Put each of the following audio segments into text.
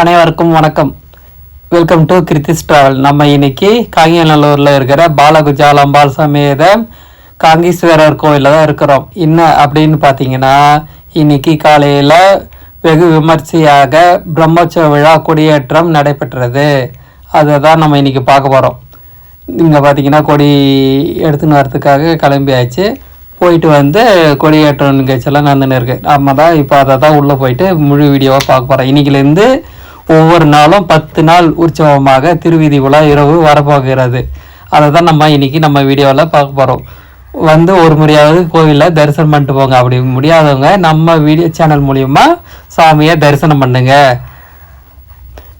அனைவருக்கும் வணக்கம். Welcome to kritis travel நம்ம இன்னைக்கு காங்கியநல்லூரில் இருக்கிற பாலகுஜாலம்பாள் சமேத காங்கீஸ்வரர் கோயிலில் தான் இருக்கிறோம். என்ன அப்படின்னு பார்த்தீங்கன்னா இன்னைக்கு காலையில் வெகு விமர்சையாக பிரம்மோற்சவ விழா கொடியேற்றம் நடைபெற்றது. அதை தான் நம்ம இன்னைக்கு பார்க்க போகிறோம் இங்கே பார்த்தீங்கன்னா கொடி எடுத்துன்னு வரதுக்காக கிளம்பியாச்சு. போயிட்டு வந்து கொடியேற்றம் நிகழ்ச்சியெல்லாம் நடந்துன்னு இருக்கு. நம்ம தான் இப்போ அதை தான் உள்ளே போயிட்டு முழு வீடியோவாக பார்க்க போகிறோம் இன்றைக்கிலேருந்து ஒவ்வொரு நாளும் பத்து நாள் உற்சவமாக திருவிதி உலா இரவு வரப்போகிறது. அதை தான் நம்ம இன்றைக்கி நம்ம வீடியோவில் பார்க்க போகிறோம் வந்து ஒரு முறையாவது கோவிலில் தரிசனம் பண்ணிட்டு போங்க. அப்படி முடியாதவங்க நம்ம வீடியோ சேனல் மூலிமா சாமியை தரிசனம் பண்ணுங்க.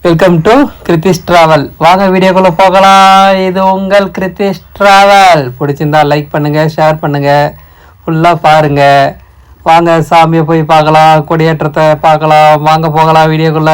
வெல்கம் டு கிருத்திஷ் டிராவல் வாங்க வீடியோக்குள்ளே போகலாம். இது உங்கள் கிருத்திஷ் டிராவல் பிடிச்சிருந்தா லைக் பண்ணுங்கள் ஷேர் பண்ணுங்கள் ஃபுல்லாக பாருங்கள் வாங்க சாமியை போய் பார்க்கலாம் கொடியேற்றத்தை பார்க்கலாம். வாங்க போகலாம் வீடியோக்குள்ள.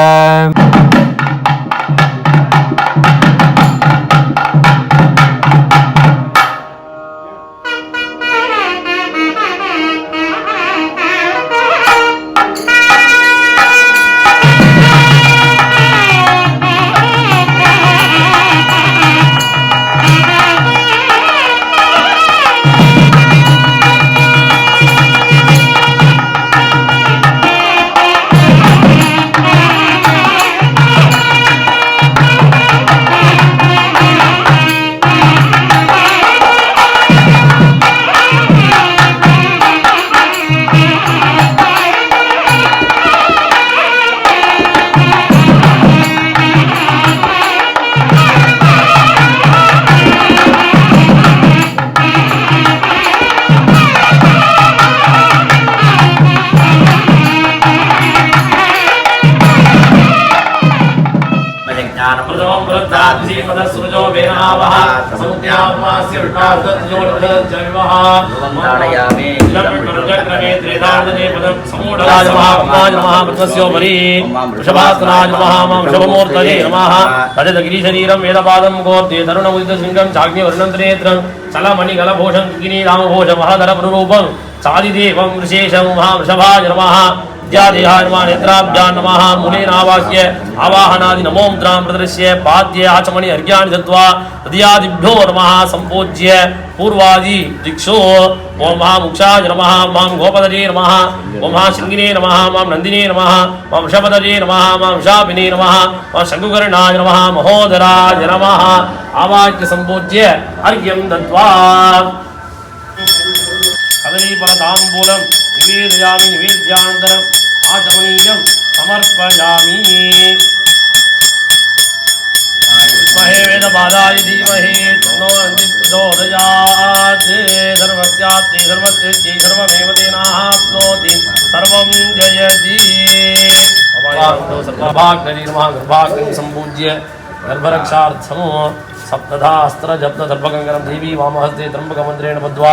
ृथस्योपरि वृषभास्नाज वृषभमूर्तये नमः रजतगिरिशरीरं वेदपादं गोप्ते तरुणमुदितशृङ्गं चाग्निवर्णन्तनेत्रं चलमणिगलभूषं किनी रामभूषमहाधरप्ररूपं चादिदेवं वृशेषं महावृषभाय नमः विद्यादेहान्मानेत्राभ्यां नमः मुनेनावाह्य आवाहनादि नमो मुद्रां प्रदर्श्य पाद्य आचमणि अर्घ्यानि दत्त्वा हृदयादिभ्यो नमः सम्पूज्य पूर्वादि दिक्षो। ॐ महामुक्षाय नमः, माँ गोपदजे नमः ॐ महाशृङ्गिने नमः, माँ नन्दिने नमः, माँ वृषपदजे नमः, माँ शापिने नमः, माँ शङ्कुकर्णाय नमः, महोदराय नमः। आवाह्य सम्पूज्य अर्घ्यं दत्त्वा। कदलीफलताम्बूलं निवेदयामि आचमनीयं समर्पयामि। विद्महे वेदपादाय धीमहि प्रचोदयात् सर्वस्याप्ति सर्वस्यै सर्वमेव तेनाप्नोति सर्वं जयति। सर्वभाग्नि नमः गर्भाग्निं सम्पूज्य गर्भरक्षार्थं सप्तधास्त्रजप्तदर्भगङ्गरं देवी वामहस्ते त्र्यम्बकमन्त्रेण बद्ध्वा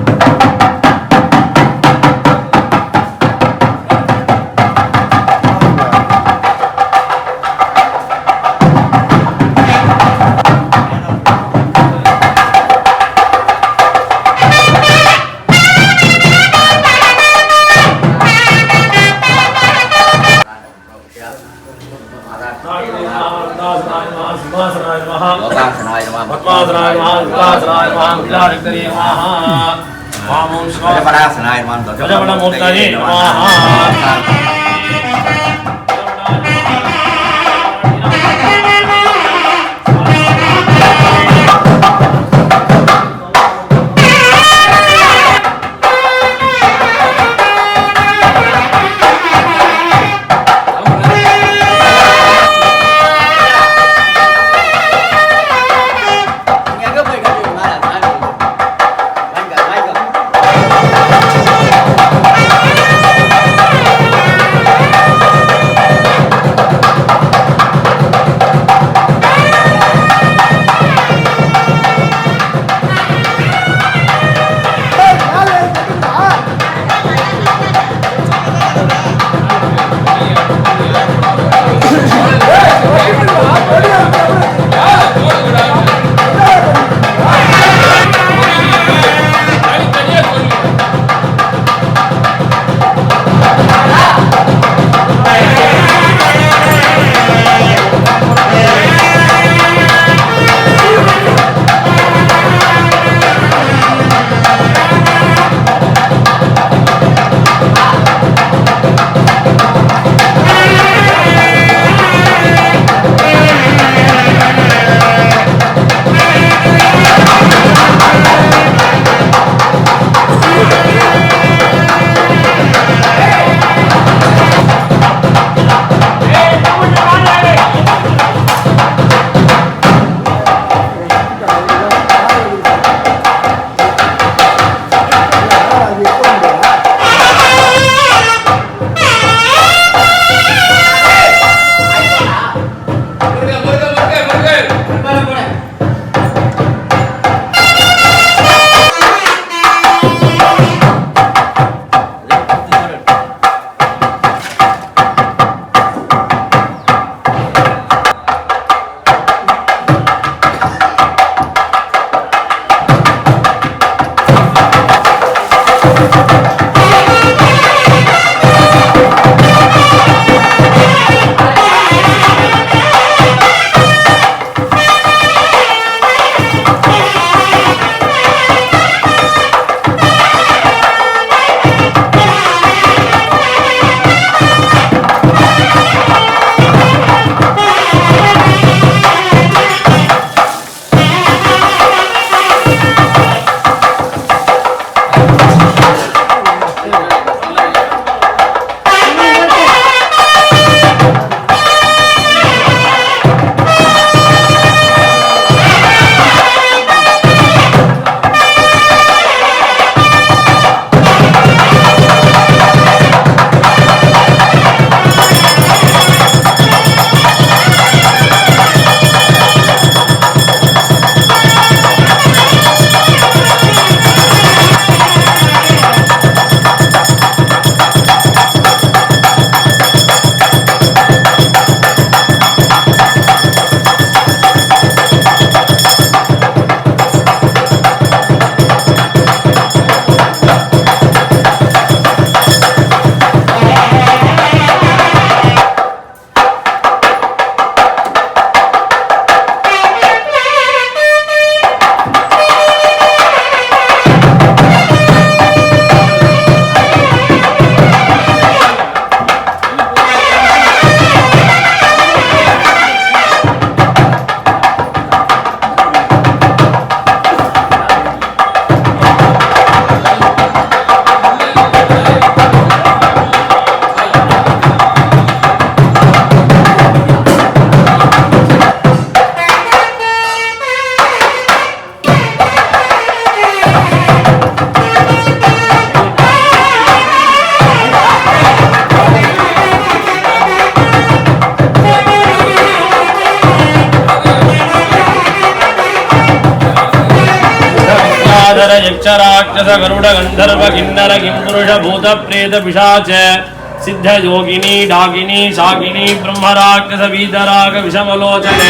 नमः लोकासनाय नमः पद्मासनाय नमः विलासनाय नमः विलासकरे नमः वामं शिवाय गजपरासनाय नमः गजपटमूर्तये नमः गङ्गाधर यक्ष राक्षस गरुड गंधर्व किन्नर किंपुरुष भूत प्रेत पिशाच। सिद्ध योगिनी डाकिनी शाकिनी ब्रह्म राक्षस वीतराग विषमलोचने।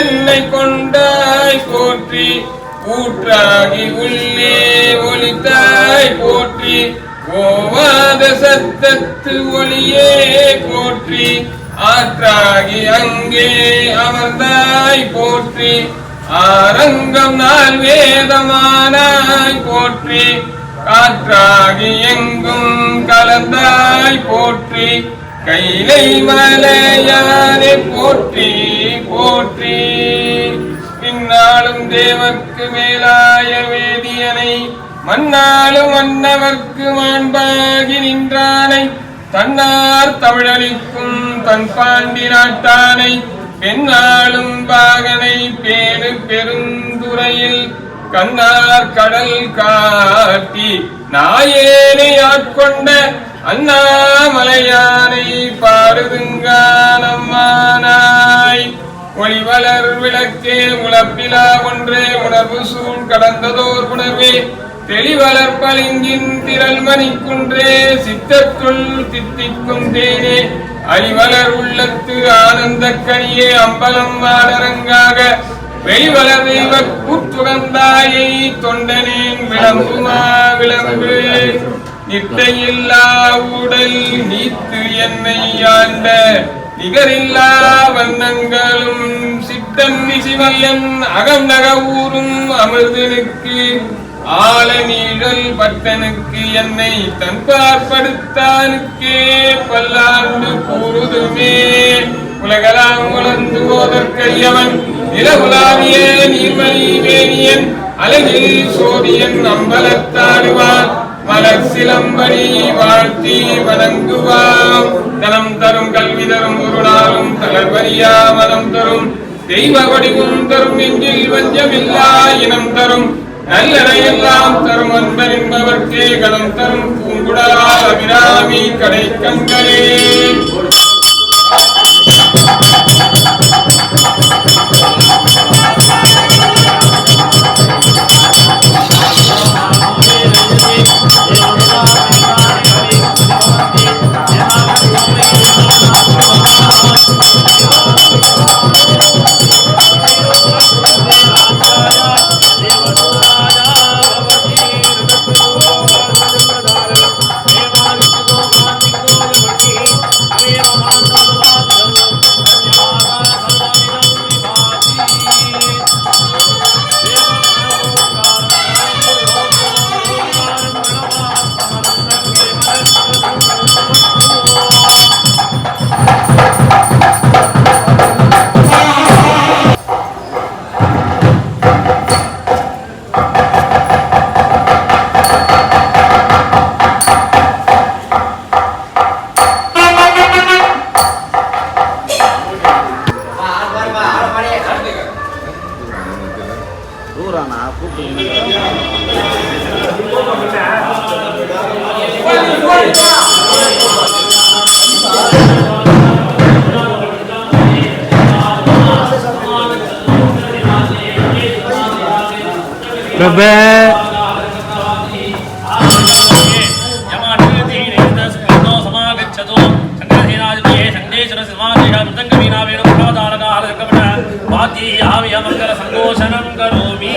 போற்றி ஊற்றாகி உள்ளே ஒளித்தாய் போற்றி ஓவாத சத்தத்து ஒளியே போற்றி ஆற்றாகி அங்கே அமர்ந்தாய் போற்றி ஆரங்கம் நாள் வேதமானாய் போற்றி காற்றாகி எங்கும் கலந்தாய் போற்றி கைலை மலையானே போற்றி போற்றி. மன்னாலும் தேவர்க்கு மேலாய வேதியனை மன்னாலும் மன்னவர்க்கு மாண்பாகி நின்றானை தன்னார் தமிழளிக்கும் தன் பாண்டி நாட்டானை பெண்ணாளும் பாகனை பேணு பெருந்துறையில் கண்ணார் கடல் காட்டி நாயேனை ஆட்கொண்ட அண்ணாமலையானை பாருதுங்கானம்மானாய் ஒளிவளர் விளக்கே முளப்பிலா ஒன்றே உணர்வு சூழ் கடந்ததோர் உணர்வே தெளிவளர் பளிங்கின் திரள் மணிக்குன்றே சித்தத்துள் தித்திக்கும் தேனே அறிவலர் உள்ளத்து ஆனந்த கனியே அம்பலம் வாடரங்காக வெளிவளர் தெய்வ கூற்றுகந்தாயை தொண்டனேன் விளம்புமா விளம்பு. நிட்டையில்லா உடல் நீத்து என்னை ஆண்ட நிகரில்லா வண்ணங்களும் சித்தன் சிவன் அகம் நக ஊரும் அமிர்தனுக்கு ஆலநீழல் பட்டனுக்கு என்னை தன்பாற்படுத்தானுக்கே பல்லாண்டு கூறுதுமே. உலகலாம் உலர்ந்து போதற்கையவன் நிலவுலாவிய நீர்மணி வேணியன் அழகில் சோதியன் அம்பலத்தாடுவான். மலர் சிலம்படி வாழ்த்தி வணங்குவாம் தனம் தரும் கல்வி தரும் ஒரு நாளும் தளர்வரியா மனம் தரும். தெய்வ வடிவும் தரும் நெஞ்சில் வஞ்சமில்லா இனம் தரும். நல்லனையெல்லாம் தரும் அன்பர் என்பவர்க்கே கலம் தரும் பூங்குடலால் அபிராமி கடை கண்களே. प्रभे सङ्गोचनं करोमि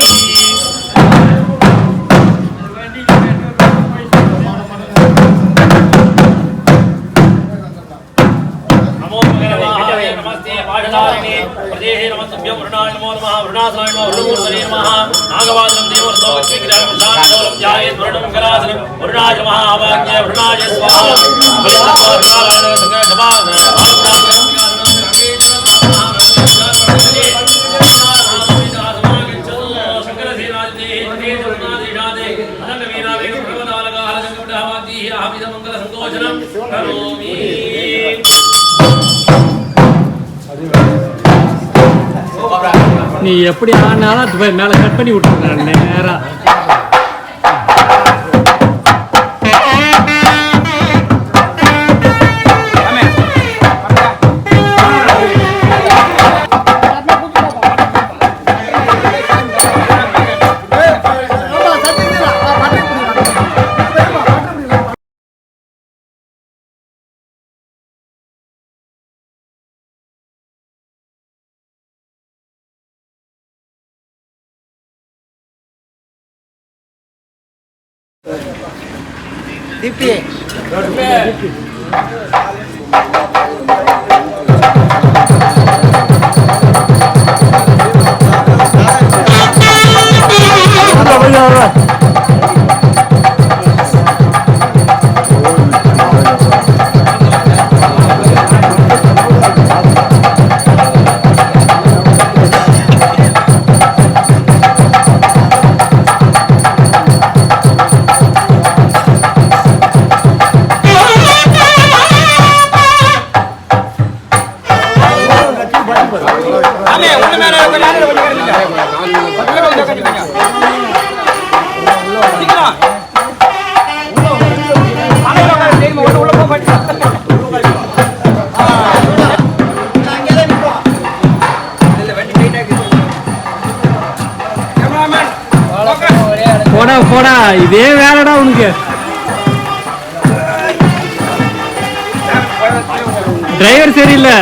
नमस्ते पाठदायिने प्रदेशे नमस्तुभ्यं वृणाय नमो नमः वृणासनाय नमो वृणमूर्धने नमः। वरुणं कलासनं वरुणाय नमः आवाज्ञ वरुणाय स्वाहा बलिनारायण सङ्गजपान சந்தோஷனம் கரோமி நீ எப்படி ஆனாலும் அது போய் மேலே கட் பண்ணி விட்டுருக்க Deep, deep, deep. போடா இதே வேலைடா உனக்கு. டிரைவர் சரியில்லை.